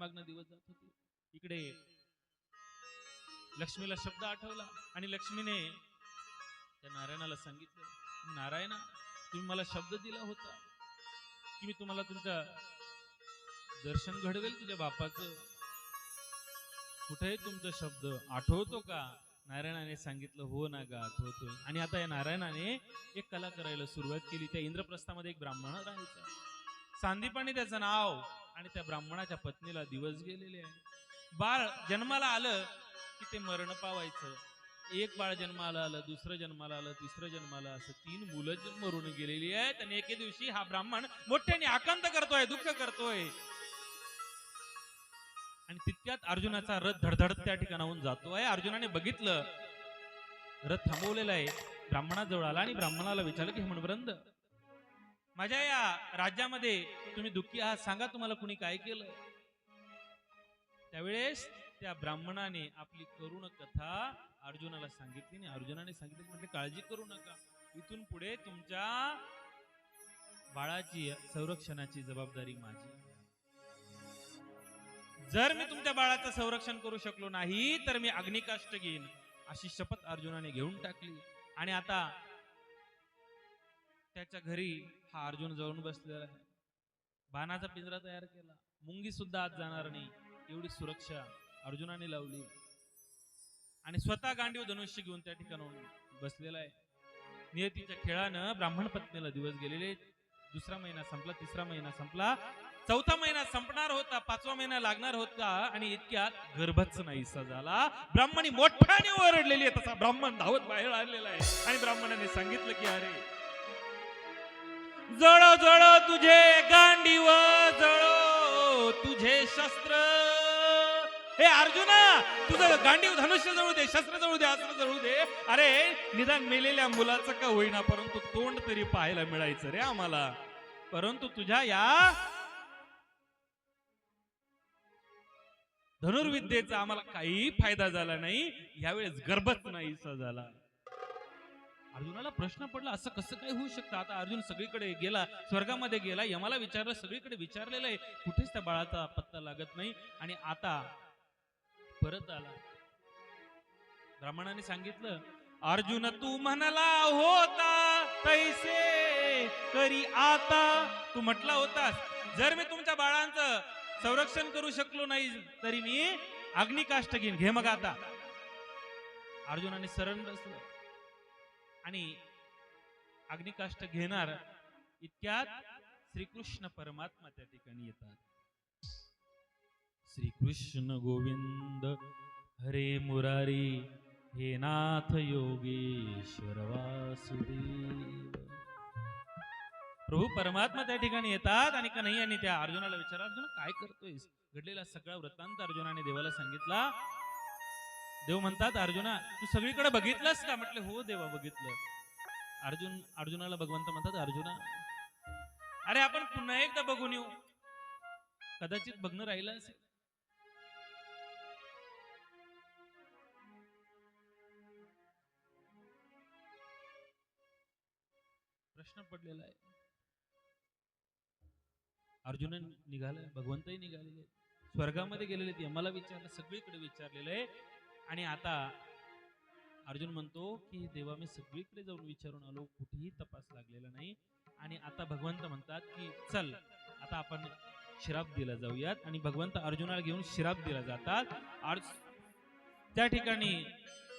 मागणं दिवस जात होते. इकडे लक्ष्मीला शब्द आठवला आणि लक्ष्मीने त्या नारायणाला सांगितलं नारायणा तुम्ही मला शब्द दिला होता की मी तुम्हाला तुमच्या दर्शन घडवेल तुझ्या बापाचं. कुठे तुमचा शब्द आठवतो का? नारायणाने सांगितलं हो ना गा आठवतो. आणि आता या नारायणाने एक कला करायला सुरुवात केली. त्या इंद्रप्रस्थामध्ये एक ब्राह्मण राहायचा. सांदीपाने त्याचं नाव आणि त्या ब्राह्मणाच्या पत्नीला दिवस गेलेले आहे. बाळ जन्माला आलं की ते मरण पावायचं. एक बाळ जन्माला आलं दुसरं जन्माला आलं तिसरं जन्माला असं तीन मुलं मरून गेलेली आहेत आणि एके दिवशी हा ब्राह्मण मोठ्याने आकांत करतोय दुःख करतोय. आणि तितक्यात अर्जुनाचा रथ धडधडत त्या ठिकाणाहून जातोय. अर्जुनाने बघितलं रथ थांबवलेला आहे. ब्राह्मणाजवळ आला आणि ब्राह्मणाला विचारलं की म्हणवृंद माझ्या या राज्यामध्ये तुम्ही दुःखी आहात सांगा तुम्हाला कुणी काय केलं? त्यावेळेस त्या ब्राह्मणाने आपली करुण कथा अर्जुनाला सांगितली आणि अर्जुनाने सांगितलं म्हणजे काळजी करू नका. इथून पुढे तुमच्या बाळाची संरक्षणाची जबाबदारी माझी जर मी तुमच्या बाळाचं संरक्षण करू शकलो नाही तर मी अग्निकाष्ट घेईन अशी शपथ अर्जुनाने घेऊन टाकली. आणि आता त्याच्या घरी हा अर्जुन जाऊन बसलेला आहे. बाणाचा पिंजरा तयार केला. मुंगी सुद्धा आज जाणार नाही. एवढी सुरक्षा अर्जुनाने लावली. आणि स्वतः गांडीव धनुष्य घेऊन त्या ठिकाणाहून बसलेला आहे. नियतीच्या खेळानं ब्राह्मण पत्नीला दिवस गेलेले दुसरा महिना संपला तिसरा महिना संपला. चौथा महिना संपणार होता पाचवा महिना लागणार होता आणि इतक्यात गर्भच नाहीसा झाला. ब्राह्मणी मोठ्याने ओरडलेली आहे. तसा ब्राह्मण धावत बाहेर आलेला आहे. आणि ब्राह्मणाने सांगितलं की अरे जळो जळो तुझे गांडीव जळो तुझे शस्त्र. हे अर्जुना तुझं गांडीव धनुष्य जळू दे शस्त्र जळू दे अस्त्र जळू दे. अरे निदान मेलेल्या मुलाचं का होईना परंतु तोंड तरी पाहायला मिळायचं रे आम्हाला. परंतु तुझ्या या धनुर्विद्येचा आम्हाला काही फायदा झाला नाही. यावेळेस गर्भच नाहीसा झाला. अर्जुनाला प्रश्न पडला असं कसं काय होऊ शकतं? आता अर्जुन सगळीकडे गेला स्वर्गामध्ये गेला यमाला विचारलं सगळीकडे विचारलेलं आहे. कुठेच त्या बाळाचा पत्ता लागत नाही. आणि आता परत आला. ब्राह्मणाने सांगितलं अर्जुन तू म्हणला होता तैसे करी आता. तू म्हटला होतास जर मी तुमच्या बाळांचं संरक्षण करू शकलो नाही तरी मी अग्निकाष्ट घेईन घे मग आता अर्जुनाने सरण आणि अग्निकाष्ट घेणार इतक्यात श्रीकृष्ण परमात्मा त्या ठिकाणी येतात. श्रीकृष्ण गोविंद हरे मुरारी हे नाथ योगेश्वर वासुदेव. प्रभू परमात्मा त्या ठिकाणी येतात आणि कन्हैयाने त्या अर्जुनाला विचारा अर्जुन काय करतोयस? घडलेला सगळा वृत्तांत अर्जुनाने देवाला सांगितला. देव म्हणतात अर्जुना तू सगळीकडे बघितलंस का? म्हटलं हो देवा बघितलं. अर्जुन अर्जुनाला भगवंत म्हणतात अर्जुना अरे आपण पुन्हा एकदा बघून येऊ. कदाचित बघणं राहिलं असेल. प्रश्न पडलेला आहे. अर्जुन निघालाय भगवंतही निघालेले स्वर्गामध्ये गेलेले ते मला विचारलं सगळीकडे विचारलेलं आहे. आणि आता अर्जुन म्हणतो की देवा मी सगळीकडे जाऊन विचारून आलो. कुठेही तपास लागलेला नाही. आणि आता भगवंत म्हणतात की चल आता आपण श्राप दिला जाऊयात. आणि भगवंत अर्जुनाला घेऊन श्राप दिला जातात. अर्ज- त्या ठिकाणी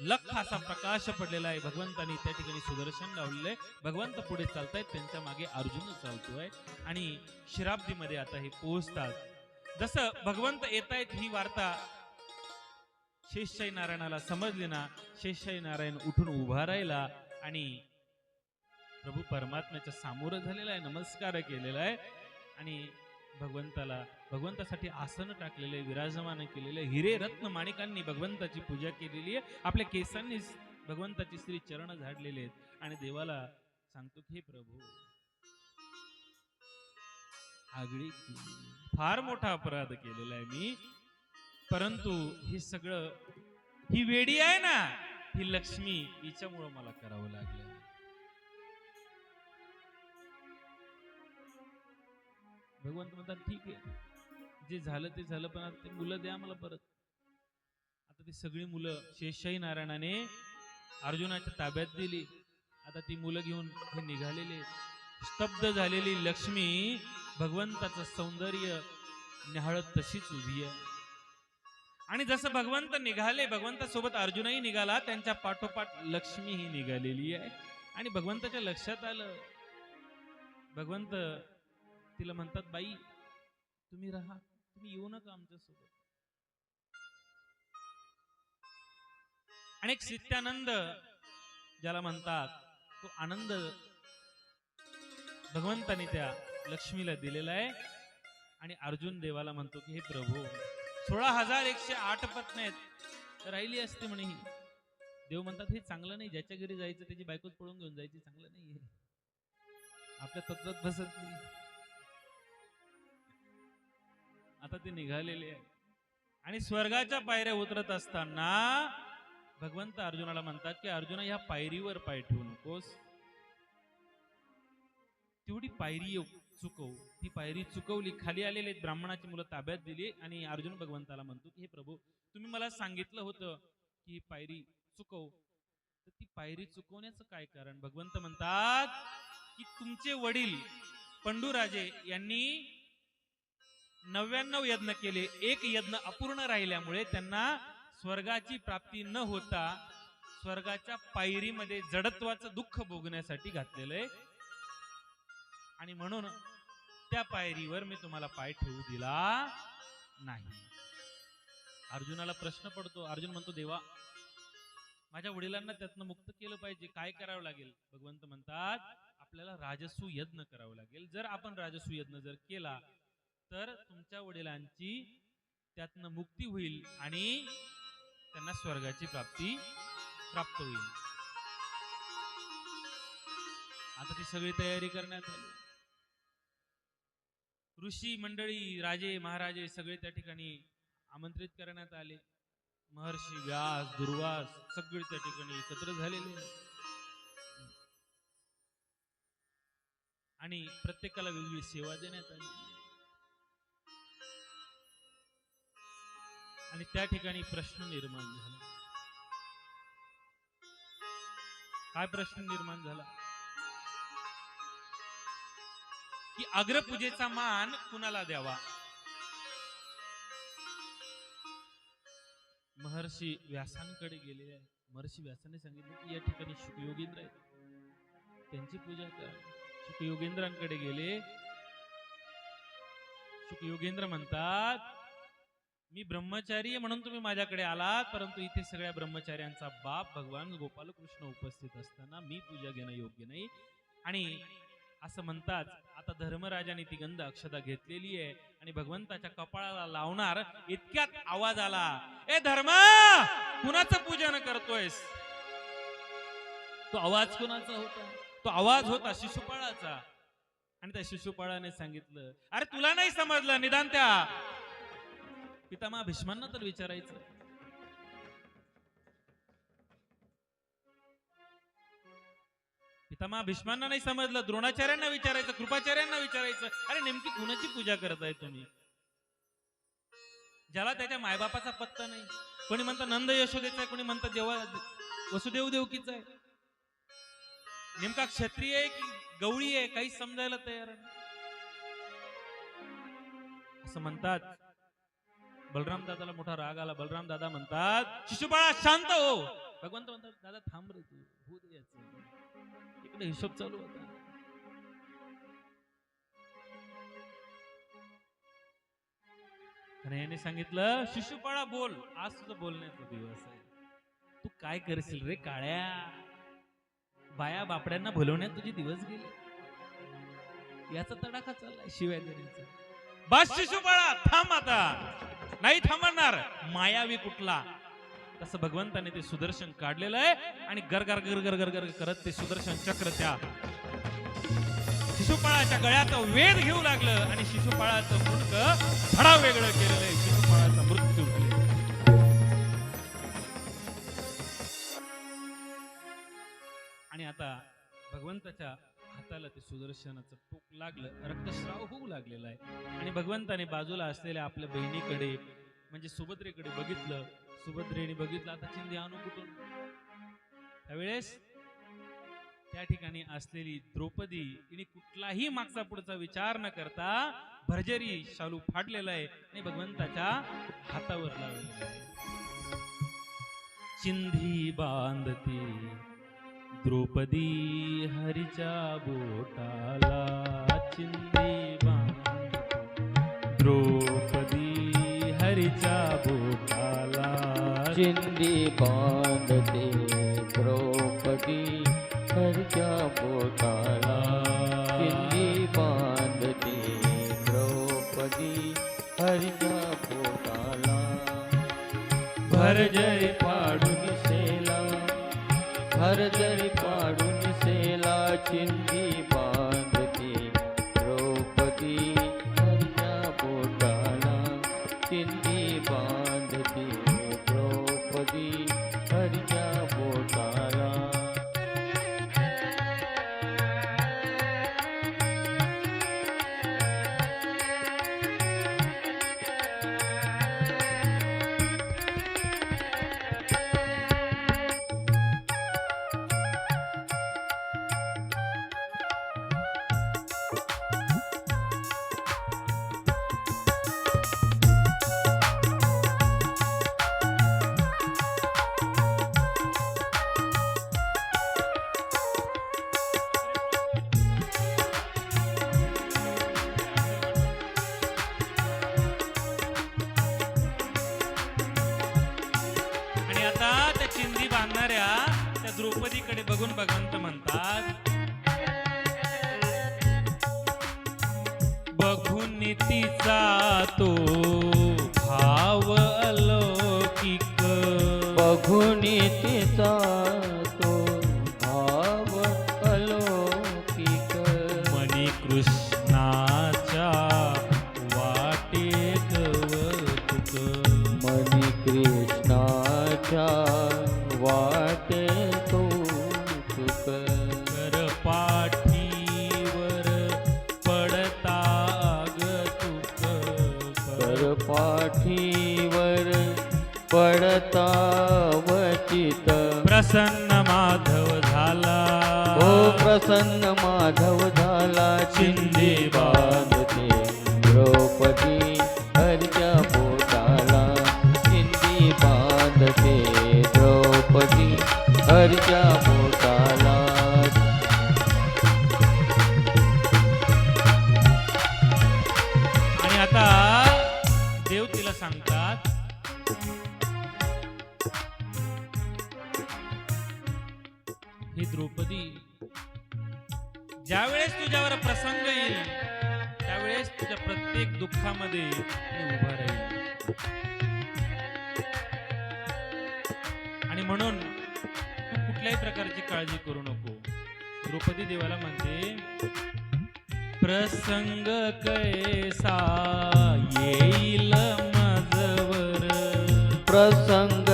लख असा प्रकाश पडलेला आहे भगवंतानी. त्या ठिकाणी सुदर्शन लावलेलं आहे. भगवंत पुढे चालतायत. त्यांच्या मागे अर्जुन चालतोय. आणि शिराब्दीमध्ये आता हे पोहोचतात. जसं भगवंत येत आहेत ही वार्ता शेषशाही नारायणाला समजली ना शेषशाही नारायण उठून उभा राहिला आणि प्रभू परमात्म्याच्या सामोरं झालेला आहे नमस्कार केलेला आहे आणि भगवंताला भगवंतासाठी आसन टाकलेले विराजमान केलेले हिरे रत्न माणिकांनी भगवंताची पूजा केलेली आहे आपल्या केसांनी भगवंताची श्री चरण झाडलेले आहेत आणि देवाला सांगतो की हे प्रभू आगळी फार मोठा अपराध केलेला आहे मी. परंतु हे सगळं ही वेडी आहे ना ही लक्ष्मी हिच्यामुळं मला करावं लागलं. भगवंत म्हणतात ठीक आहे. जे झालं ते झालं पण आता ते मुलं द्या मला परत. आता ती सगळी मुलं शेषशाही नारायणाने अर्जुनाच्या ताब्यात दिली. आता ती मुलं घेऊन हे निघालेले. स्तब्ध झालेली लक्ष्मी भगवंताचं सौंदर्य न्याहाळत तशीच उभी आहे. आणि जसं भगवंत निघाले भगवंतासोबत अर्जुनही निघाला त्यांच्या पाठोपाठ लक्ष्मी ही निघालेली आहे. आणि भगवंताच्या लक्षात आलं भगवंत तिला म्हणतात बाई तुम्ही राहा तुम्ही येऊ नका आमच्यासोबत. आणि एक सित्यानंद ज्याला म्हणतात तो आनंद भगवंताने त्या लक्ष्मीला दिलेला आहे. आणि अर्जुन देवाला म्हणतो की हे प्रभू सोळा हजार एकशे आठ पत्नी आहेत राहिली असते म्हणे ही. देव म्हणतात हे चांगलं नाही ज्याच्या घरी जायचं त्याची बायकोच पळून घेऊन जायची चांगलं नाही आहे. आपल्या तत्वात बसत नाही. आता ते निघालेले आहे. आणि स्वर्गाच्या पायऱ्या उतरत असताना भगवंत अर्जुनाला म्हणतात की अर्जुना ह्या पायरीवर पाय ठेवू नकोस. तेवढी पायरी येऊ- चुकव. ती पायरी चुकवली खाली आलेले ब्राह्मणाची मुलं ताब्यात दिली आणि अर्जुन भगवंताला म्हणतो की हे प्रभू तुम्ही मला सांगितलं होतं की पायरी चुकव. तर ती पायरी चुकवण्याचं काय कारण? भगवंत म्हणतात की तुमचे वडील पंडूराजे यांनी नव्याण्णव यज्ञ केले. एक यज्ञ अपूर्ण राहिल्यामुळे त्यांना स्वर्गाची प्राप्ती न होता स्वर्गाच्या पायरीमध्ये जडत्वाचं दुःख भोगण्यासाठी घातलेलं आहे. आणि म्हणून त्या पायरीवर मी तुम्हाला पाय ठेवू दिला नाही. अर्जुनाला प्रश्न पडतो अर्जुन म्हणतो देवा माझ्या वडिलांना त्यातनं मुक्त केलं पाहिजे काय करावं लागेल? भगवंत म्हणतात आपल्याला राजस्व यज्ञ करावं लागेल. जर आपण राजस्व यज्ञ जर केला तर तुमच्या वडिलांची त्यातनं मुक्ती होईल आणि त्यांना स्वर्गाची प्राप्ती प्राप्त होईल. आता ती सगळी तयारी करण्यात आली. ऋषी मंडळी राजे महाराजे सगळे त्या ठिकाणी आमंत्रित करण्यात आले. महर्षी व्यास दुर्वास सगळे त्या ठिकाणी एकत्र झालेले. आणि प्रत्येकाला वेगळी सेवा देण्यात आली. आणि त्या ठिकाणी प्रश्न निर्माण झाला. काय प्रश्न निर्माण झाला? की अग्रपूजेचा मान कुणाला द्यावा? महर्षी व्यासांकडे गेले. महर्षी व्यासाने सांगितले की या ठिकाणी शुकयोगेंद्र आहेत. त्यांची पूजा करा. शुकयोगेंद्रांकडे गेले. शुकयोगेंद्र म्हणतात मी ब्रह्मचारी आहे म्हणून तुम्ही माझ्याकडे आलात परंतु इथे सगळ्या ब्रह्मचार्यांचा बाप भगवान गोपालकृष्ण उपस्थित असताना मी पूजा घेणं योग्य नाही. आणि असं म्हणतात. आता धर्मराजाने ती गंध अक्षता घेतलेली आहे आणि भगवंताच्या कपाळाला लावणार इतक्यात आवाज आला. ए धर्म कुणाचं पूजन करतोयस? तो आवाज कुणाचा होता? तो आवाज होता शिशुपाळाचा. आणि त्या शिशुपाळाने सांगितलं अरे तुला नाही समजलं निदान त्या. पितामहा भीष्मांना तर विचारायचं. पितामा भीष्मांना नाही समजलं द्रोणाचार्यांना विचारायचं कृपाचार्यांना विचारायचं. अरे नेमकी कुणाची पूजा करताय तुम्ही? ज्याला त्याच्या मायबापाचा पत्ता नाही. कोणी म्हणतं नंद यशोदेचा आहे कोणी म्हणतं देवा वसुदेव देवकीचा आहे. नेमका क्षत्रिय आहे की गवळी आहे काही समजायला तयार असं म्हणतात. बलराम दादाला मोठा राग आला. बलराम दादा म्हणतात शिशुपाळा शांत हो. भगवंत म्हणतात दादा थांब रे तू होऊ दे इकडे हिशोब चालू होता. आणि याने सांगितलं शिशुपाळा बोल. आज तुझं बोलण्याचा दिवस आहे. तू काय करशील रे काळ्या? बाया बापड्यांना भुलवण्यात तुझे दिवस गेले. याचा तडाखा चाललाय शिव्या बस शिशुपाळा थांब आता. नाही थांबणार. मायावी कुठला? तसं भगवंताने ते सुदर्शन काढलेलं आहे आणि गरगर गरगर गरगर करत ते सुदर्शन चक्र त्या शिशुपाळाच्या गळ्याचा वेध घेऊ लागलं आणि शिशुपाळाचं मुंडक धडा वेगळं केलेलं आहे. शिशुपाळाचा मृत्यू आणि आता भगवंताच्या हाताला ते सुदर्शनाचं टोक लागलं रक्तस्राव होऊ लागलेला आहे. आणि भगवंताने बाजूला असलेल्या आपल्या बहिणीकडे म्हणजे सुभद्रेकडे बघितलं सुभद्रेने बघितलं. आता चिंधी आणू कुठून? त्यावेळेस त्या ठिकाणी असलेली द्रौपदी हिने कुठलाही मागचा पुढचा विचार न करता भरजरी शालू फाडलेला आहे आणि भगवंताच्या हातावर लावलेला आहे. चिंधी बांधती द्रौपदी हरीच्या बोटाला. चिंधी बांधते द्रौपदी हरीच्या भूताला. चिंदी बांधते द्रौपदी हरच्या भूताला. चिंदी बांधते द्रौपदी हरच्या पोटाला भरजरी पाडून सेला भरजरी पाडून सेला चिंदी बांधते द्रौपदीकडे बघून भगवंत म्हणतात बघून तिचा तो भाव अलौकिक. बघून तिचा माधव झाला. ओ प्रसन्न माधव झाला. चिंदी बांधते द्रौपदी हरच्या पोटाला. चिंदी बांधते द्रौपदी हरच्या ही द्रौपदी ज्यावेळेस तुझ्यावर प्रसंग येईल त्यावेळेस तुझ्या प्रत्येक दुःखामध्ये उभा राहील. आणि म्हणून तू कुठल्याही प्रकारची काळजी करू नको. द्रौपदी देवाला म्हणते प्रसंग कैसा येईल मजवर प्रसंग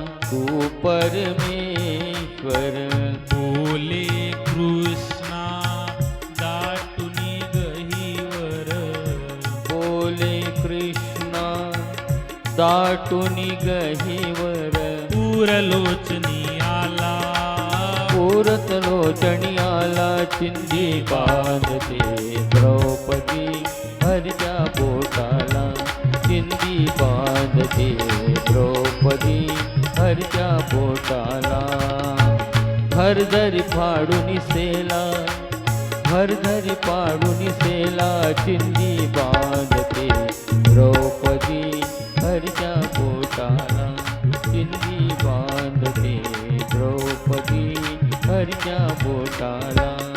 तू परमेश्वर बोले कृष्णा दाटुनी गहीवर. बोले कृष्णा दाटुनी गहीवर. पूरलोचनी आला. पुरत लोचणी आला चिंदी बांधते. द्रौपदी हरच्या पोटाला चिंदी बांधते. द्रौपदी घरच्या पोटाला. भरधरी फाडून सेला भरधरी पाडून सेला चिंदी बांधते द्रौपदी घरच्या पोटाला. चिंदी बांधते द्रौपदी घरच्या पोटाला.